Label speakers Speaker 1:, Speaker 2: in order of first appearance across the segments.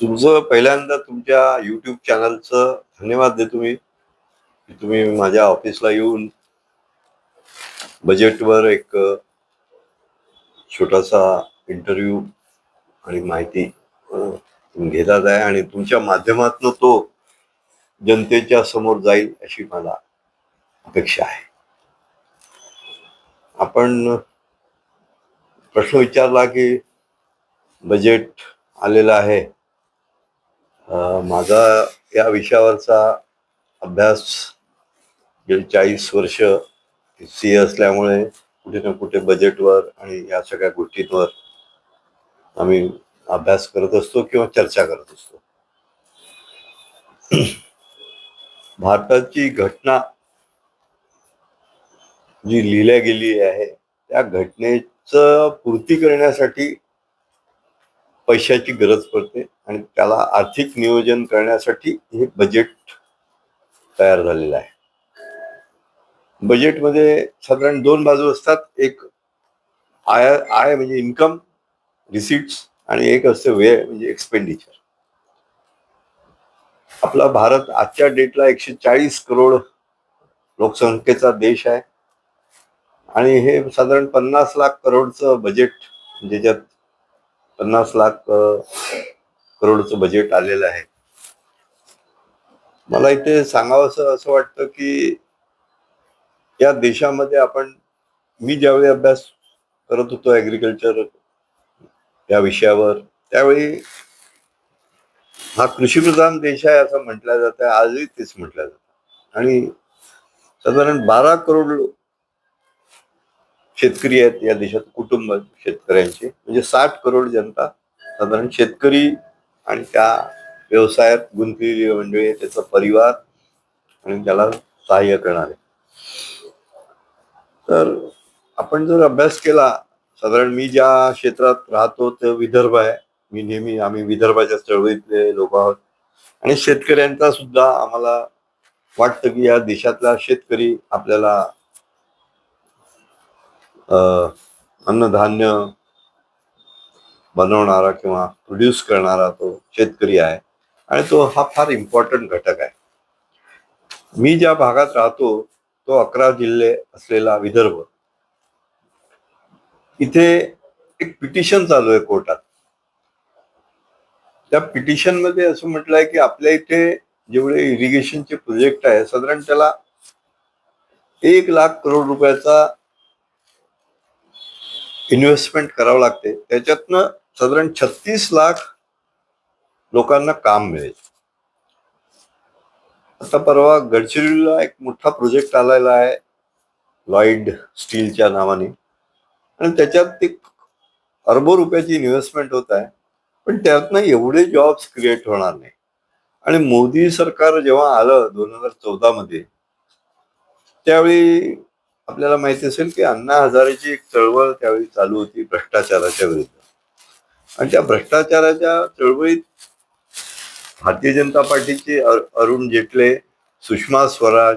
Speaker 1: तुमचं पहिल्यांदा तुमच्या युट्यूब चॅनलचं धन्यवाद देतो मी. की तुम्ही माझ्या ऑफिसला येऊन बजेटवर एक छोटासा इंटरव्ह्यू आणि माहिती तुम्ही घेतात आहे आणि तुमच्या माध्यमातून तो जनतेच्या समोर जाईल अशी मला अपेक्षा आहे. आपण प्रश्न विचारला की बजेट आलेलं आहे. माझा या विषयावरचा अभ्यास गेली चाळीस वर्ष सी ए असल्यामुळे कुठे ना कुठे बजेटवर आणि या सगळ्या गोष्टींवर आम्ही अभ्यास करत असतो किंवा चर्चा करत असतो. भारताची घटना जी लिहिल्या गेली आहे त्या घटनेचं पूर्ती करण्यासाठी पैशाची गरज पडते. आणि त्याला आर्थिक नियोजन करण्यासाठी हे बजेट तयार झालेलं आहे. बजेटमध्ये साधारण दोन बाजू असतात. एक आय आय म्हणजे इन्कम रिसिट्स आणि एक असते व्यय म्हणजे एक्सपेंडिचर आपला भारत आजच्या डेटला एकशे चाळीस करोड लोकसंख्येचा देश आहे. आणि हे साधारण पन्नास लाख करोडचं बजेट ज्याच्यात पन्नास लाख करोडचं बजेट आलेलं आहे. मला इथे सांगावं असं असं वाटतं की या देशामध्ये आपण मी ज्यावेळी अभ्यास करत होतो ॲग्रिकल्चर या विषयावर त्यावेळी हा कृषीप्रधान देश आहे असं म्हटलं जातं आजही तेच म्हटलं जातं. आणि साधारण बारा करोड शेतकरी आहेत या देशात कुटुंब शेतकऱ्यांचे. म्हणजे साठ करोड जनता साधारण शेतकरी आणि त्या व्यवसायात गुंतलेली मंडळी त्याचा परिवार आणि त्याला सहाय्य करणारे. तर आपण जर अभ्यास केला साधारण मी ज्या क्षेत्रात राहतो ते विदर्भ आहे. मी नेहमी आम्ही विदर्भाच्या चळवळीतले लोक आहोत. आणि शेतकऱ्यांचा सुद्धा आम्हाला वाटतं की या देशातला शेतकरी आपल्याला अन्नधान्य बनवणारा किंवा प्रोड्यूस करणारा तो शेतकरी आहे. आणि तो हा फार इम्पॉर्टंट घटक आहे. मी ज्या भागात राहतो तो अकरा जिल्हे असलेला विदर्भ. इथे एक पिटिशन चालू आहे कोर्टात. त्या पिटिशनमध्ये असं म्हटलंय की आपल्या इथे जेवढे इरिगेशनचे प्रोजेक्ट आहे साधारण त्याला एक लाख करोड रुपयाचा इन्व्हेस्टमेंट करावं लागते. त्याच्यातनं साधारण छत्तीस लाख लोकांना काम मिळेल. आता परवा गडचिरोलीला एक मोठा प्रोजेक्ट आलेला आहे लॉइड स्टीलच्या नावाने. आणि त्याच्यात एक अरबो रुपयाची इन्व्हेस्टमेंट होत आहे. पण त्यातनं एवढे जॉब्स क्रिएट होणार नाही. आणि मोदी सरकार जेव्हा आलं दोन हजार चौदा मध्ये त्यावेळी आपल्याला माहिती असेल की अण्णा हजारेची एक चळवळ त्यावेळी चालू होती भ्रष्टाचाराच्या विरुद्ध. आणि त्या भ्रष्टाचाराच्या चळवळीत भारतीय जनता पार्टीचे अरुण जेटले सुषमा स्वराज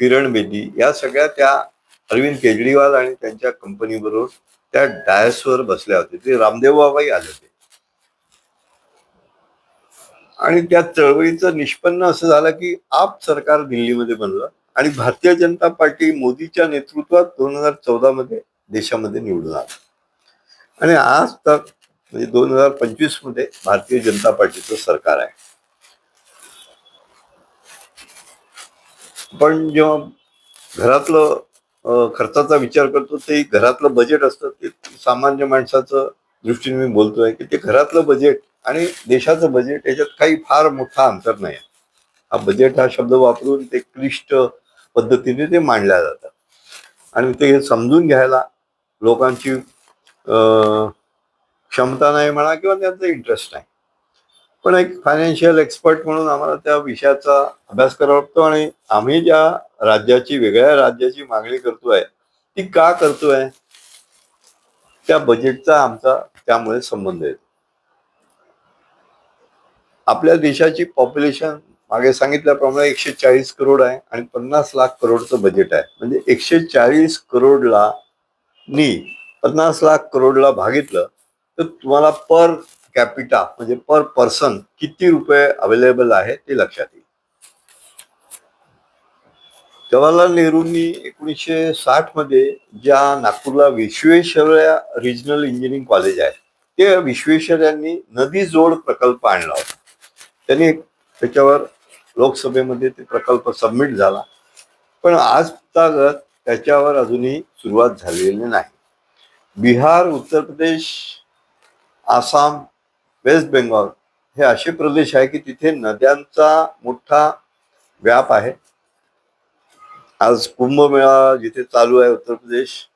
Speaker 1: किरण बेदी या सगळ्या त्या अरविंद केजरीवाल आणि त्यांच्या कंपनीबरोबर त्या डायसवर बसल्या होते ते रामदेव बाबाही आले होते. आणि त्या चळवळीचं निष्पन्न असं झालं की आप सरकार दिल्लीमध्ये बनलं आणि भारतीय जनता पार्टी मोदीच्या नेतृत्वात दोन हजार चौदा मध्ये देशामध्ये निवडून आलं. आणि आज तक म्हणजे दोन हजार पंचवीसमध्ये भारतीय जनता पार्टीचं सरकार आहे पण जेव्हा घरातलं खर्चाचा विचार करतो ते घरातलं बजेट असतं ते सामान्य माणसाचं दृष्टीने मी बोलतोय की ते घरातलं बजेट आणि देशाचं बजेट याच्यात काही फार मोठा अंतर नाही आहे. हा बजेट हा शब्द वापरून ते क्लिष्ट पद्धतीने ते मांडल्या जातात आणि ते समजून घ्यायला लोकांची क्षमता नाही म्हणा किंवा त्यांचा इंटरेस्ट नाही. पण एक फायनान्शियल एक्सपर्ट म्हणून आम्हाला त्या विषयाचा अभ्यास करावा लागतो आणि आम्ही ज्या राज्याची वेगळ्या राज्याची मागणी करतोय ती का करतोय? त्या बजेटचा आमचा त्यामुळे संबंध आहे. आपल्या देशाची पॉप्युलेशन मागे सांगितल्याप्रमाणे एकशे चाळीस करोड आहे आणि पन्नास लाख करोडचं बजेट आहे. म्हणजे एकशे चाळीस करोडला नी पन्नास लाख करोडला भागितलं तर तुम्हाला पर कॅपिटा म्हणजे पर पर्सन किती रुपये अवेलेबल आहे ते लक्षात येईल. जवाहरलाल नेहरूंनी एकोणीसशे साठमध्ये ज्या नागपूरला विश्वेश्वरय्या रिजनल इंजिनिअरिंग कॉलेज आहे ते विश्वेश्वरयांनी नदी जोड प्रकल्प आणला होता. त्यांनी त्याच्यावर लोकसभेमध्ये ते प्रकल्प सबमिट झाला. पण आज तागत त्याच्यावर अजूनही सुरुवात झालेली नाही. बिहार उत्तर प्रदेश आसाम वेस्ट बेंगॉल हे असे प्रदेश आहे की तिथे नद्यांचा मोठा व्याप आहे. आज कुंभमेळा जिथे चालू आहे उत्तर प्रदेश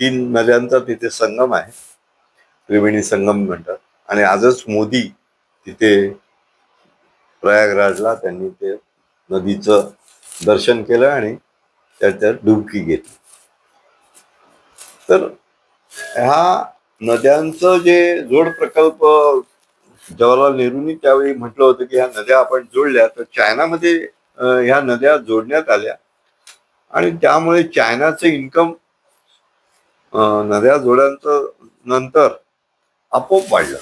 Speaker 1: तीन नद्यांचा तिथे संगम आहे. त्रिवेणी संगम म्हणतात. आणि आजच मोदी तिथे प्रयागराजला त्यांनी ते नदीचं दर्शन केलं आणि त्याच्यात डुबकी घेतली. तर ह्या नद्यांचं जे जोड प्रकल्प जवाहरलाल नेहरूंनी त्यावेळी म्हटलं होतं की ह्या नद्या आपण जोडल्या तर चायनामध्ये ह्या नद्या जोडण्यात आल्या. आणि त्यामुळे चायनाचं इन्कम नद्या जोड्यांचं नंतर आपोआप वाढलं.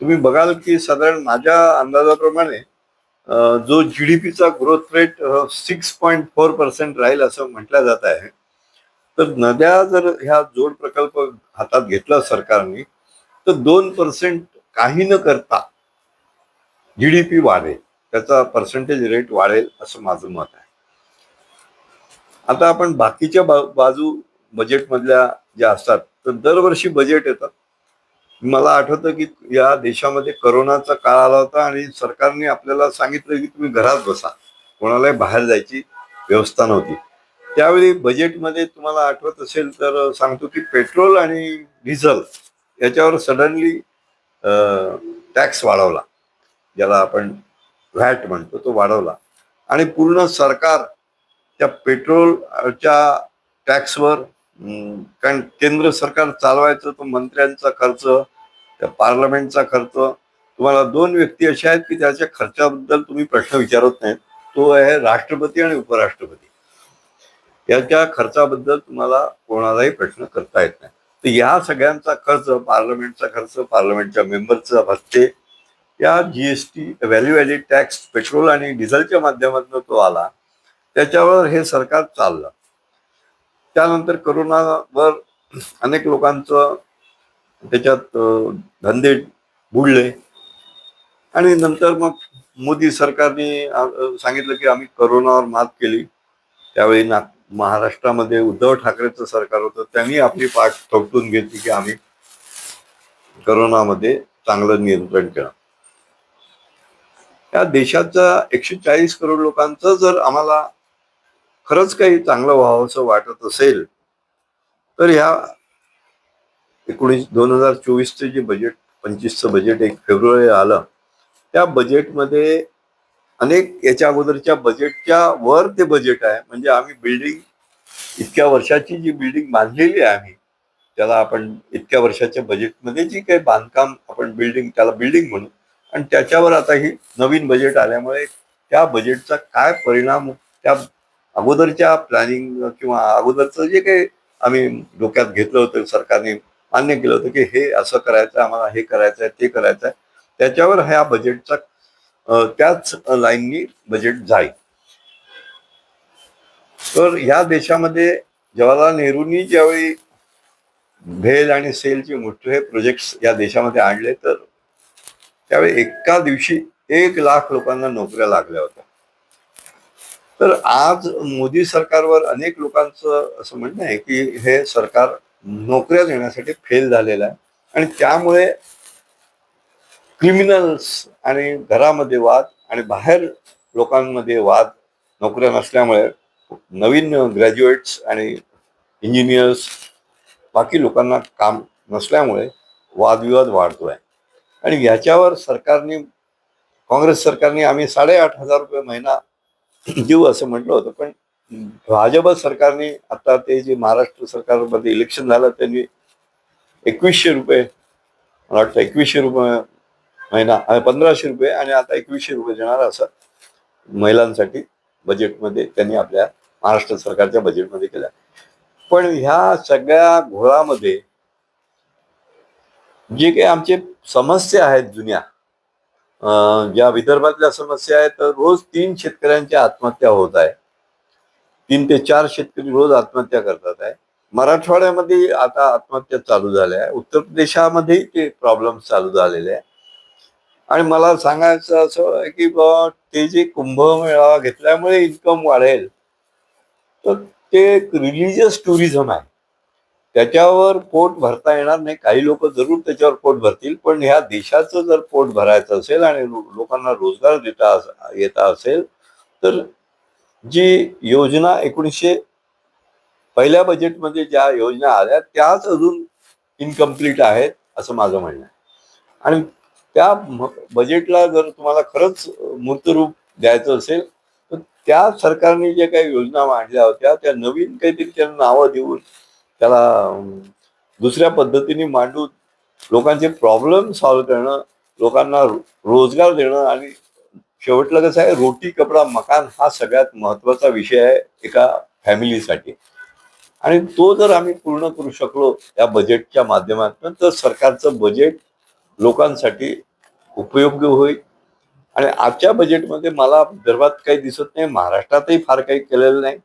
Speaker 1: तुम्ही बघाल की साधारण माझ्या अंदाजाप्रमाणे जो जी डी पीचा growth rate six point four percent राहील असं म्हटलं जात आहे. तर नद्या जर ह्या जोड प्रकल्प हातात घेतला सरकारने तर दोन पर्सेंट काही न करता जी डी पी वाढेल. त्याचा पर्सेंटेज रेट वाढेल असं माझं मत आहे. आता आपण बाकीच्या बा बाजू बजेटमधल्या ज्या असतात तर दरवर्षी बजेट येतात. मला आठवतं की या देशामध्ये करोनाचा काळ आला होता आणि सरकारने आपल्याला सांगितलं की तुम्ही घरात बसा. कोणालाही बाहेर जायची व्यवस्था नव्हती. त्यावेळी बजेटमध्ये तुम्हाला आठवत असेल तर सांगतो की पेट्रोल आणि डिझेल याच्यावर सडनली टॅक्स वाढवला. ज्याला आपण व्हॅट म्हणतो तो वाढवला. आणि पूर्ण सरकार त्या पेट्रोलच्या टॅक्सवर कारण केंद्र सरकार चालवायचं तो मंत्र्यांचा खर्च त्या पार्लमेंटचा खर्च. तुम्हाला दोन व्यक्ती अशा आहेत की त्याच्या खर्चाबद्दल तुम्ही प्रश्न विचारत नाहीत. तो आहे राष्ट्रपती आणि उपराष्ट्रपती. याच्या खर्चाबद्दल तुम्हाला कोणालाही प्रश्न करता येत नाही. तर या सगळ्यांचा खर्च पार्लमेंटचा खर्च पार्लमेंटच्या मेंबरचा भत्ते या G S T value added tax petrol आणि डिझेलच्या माध्यमातून तो आला त्याच्यावर हे सरकार चाललं. त्यानंतर करोनावर अनेक लोकांचं त्याच्यात धंदे बुडले. आणि नंतर मग मोदी सरकारने सांगितलं की आम्ही करोनावर मात केली. त्यावेळी नाग महाराष्ट्रामध्ये उद्धव ठाकरेचं सरकार होतं त्यांनी आपली पाठ थोपटून घेतली की आम्ही करोनामध्ये चांगलं नियंत्रण केलं. या देशाचा एकशे चाळीस करोड लोकांचं जर आम्हाला खरंच काही चांगलं व्हावं असं वाटत असेल तर ह्या एकोणीस दोन हजार चोवीसचं जे बजेट पंचवीसचं बजेट एक फेब्रुवारी आलं त्या बजेटमध्ये अनेक याच्या अगोदरच्या बजेटच्या वर ते बजेट आहे. म्हणजे आम्ही बिल्डिंग इतक्या वर्षाची जी बिल्डिंग बांधलेली आहे आम्ही त्याला आपण इतक्या वर्षाच्या बजेटमध्ये जी काही बांधकाम आपण बिल्डिंग त्याला बिल्डिंग म्हणू. आणि त्याच्यावर आता ही नवीन बजेट आल्यामुळे त्या बजेटचा काय परिणाम त्या अगोदरच्या प्लॅनिंग किंवा अगोदरचं जे काही आम्ही डोक्यात घेतलं होतं सरकारने मान्य केलं होतं की हे असं करायचं आम्हाला हे करायचं आहे ते करायचं आहे त्याच्यावर ह्या बजेटचा त्याच लाईननी बजेट जाईल. तर ह्या देशामध्ये जवाहरलाल नेहरूंनी ज्यावेळी भेल आणि सेलचे मोठे प्रोजेक्ट्स या देशामध्ये आणले तर त्यावेळी एका दिवशी एक लाख लोकांना नोकऱ्या लागल्या होत्या. तर आज मोदी सरकारवर अनेक लोकांचं असं म्हणणं आहे की हे सरकार नोकऱ्या देण्यासाठी फेल झालेलं आहे आणि त्यामुळे क्रिमिनल्स आणि घरामध्ये वाद आणि बाहेर लोकांमध्ये वाद नोकऱ्या नसल्यामुळे नवीन ग्रॅज्युएट्स आणि इंजिनियर्स बाकी लोकांना काम नसल्यामुळे वादविवाद वाढतो आहे आणि ह्याच्यावर सरकारने काँग्रेस सरकारने आम्ही साडेआठ हजार रुपये महिना देऊ असं म्हटलं होतं पण भाजप सरकारने आता ते जे महाराष्ट्र सरकारमध्ये इलेक्शन झालं त्यांनी एकवीसशे रुपये मला वाटतं एकवीसशे रुपये महिना पंधराशे रुपये आणि आता एकवीसशे रुपये देणार असं महिलांसाठी बजेटमध्ये त्यांनी आपल्या महाराष्ट्र सरकारच्या बजेटमध्ये केलं. पण ह्या सगळ्या घोळामध्ये जे काही आमचे समस्या आहेत जुन्या ज्या विदर्भातल्या समस्या आहेत तर रोज तीन शेतकऱ्यांच्या आत्महत्या होत आहे. तीन ते चार शेतकरी रोज आत्महत्या करतात आहे. मराठवाड्यामध्ये आता आत्महत्या चालू झाल्या आहे. उत्तर प्रदेशामध्येही ते प्रॉब्लेम चालू झालेले आहे. आणि मला सांगायचं असं आहे की बा ते जे कुंभमेळावा घेतल्यामुळे इन्कम वाढेल तर ते एक रिलिजियस टुरिझम आहे. त्याच्यावर पोट भरता येणार नाही. काही लोक जरूर त्याच्यावर पोट भरतील पण ह्या देशाचं जर पोट भरायचं असेल आणि लोकांना रोजगार देता येता असेल तर जी योजना एकोणीसशे पहिल्या बजेटमध्ये ज्या योजना आल्या त्याच अजून इनकम्प्लीट आहेत असं माझं म्हणणं आहे. आणि त्या म- बजेटला जर तुम्हाला खरंच मूर्तरूप द्यायचं असेल तर त्या सरकारने ज्या काही योजना मांडल्या होत्या त्या नवीन काहीतरी त्यांना नावं देऊन त्याला दुसऱ्या पद्धतीने मांडून लोकांचे प्रॉब्लेम सॉल्व्ह करणं लोकांना रोजगार देणं आणि शेवटला कसं आहे रोटी कपडा मकान हा सगळ्यात महत्त्वाचा विषय आहे एका फॅमिलीसाठी आणि तो जर आम्ही पूर्ण करू शकलो या बजेटच्या माध्यमातून तर सरकारचं बजेट लोकांसाठी उपयोगी होईल. आणि आजच्या बजेटमध्ये मला विदर्भात काही दिसत नाही महाराष्ट्रातही फार काही केलेलं नाही.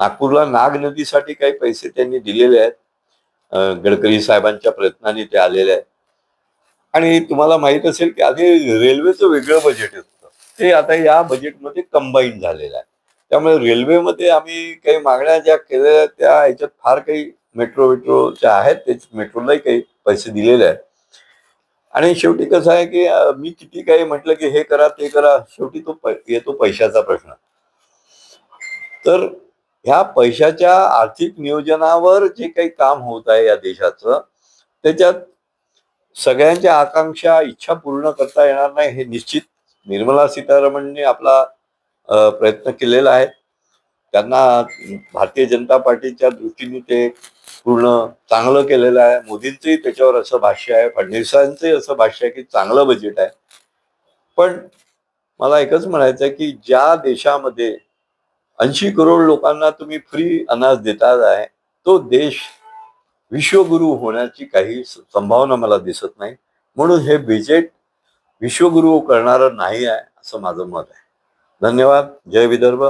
Speaker 1: नागपूरला नाग नदीसाठी काही पैसे त्यांनी दिलेले आहेत. गडकरी साहेबांच्या प्रयत्नाने ते आलेले आहेत. आणि तुम्हाला माहीत असेल की आधी रेल्वेचं वेगळं बजेट होतं. ते आता या बजेटमध्ये कंबाईन झालेलं आहे. त्यामुळे रेल्वेमध्ये आम्ही काही मागण्या ज्या केलेल्या त्या ह्याच्यात फार काही मेट्रो मेट्रोच्या आहेत त्याच मेट्रोलाही काही पैसे दिलेले आहेत. आणि शेवटी कसं आहे की मी किती काही म्हटलं की हे करा ते करा. शेवटी तो पै- येतो पैशाचा प्रश्न. तर ह्या पैशाच्या आर्थिक नियोजनावर जे काही काम होत आहे या देशाचं त्याच्यात सगळ्यांच्या आकांक्षा इच्छा पूर्ण करता येणार नाही हे निश्चित निर्मला सीतारामनने आपला प्रयत्न केलेला आहे. त्यांना भारतीय जनता पार्टीच्या दृष्टीने ते पूर्ण चांगलं केलेलं आहे. मोदींचंही त्याच्यावर असं भाष्य आहे. फडणवीसांचंही असं भाष्य आहे की चांगलं बजेट आहे. पण मला एकच म्हणायचं आहे की ज्या देशामध्ये ऐंशी करोड लोकांना तुम्ही फ्री अनाज देतात आहे तो देश विश्वगुरु होण्याची काही संभावना मला दिसत नाही. म्हणून हे बजेट विश्वगुरु करणारं नाही आहे असं माझं मत आहे. धन्यवाद. जय विदर्भ.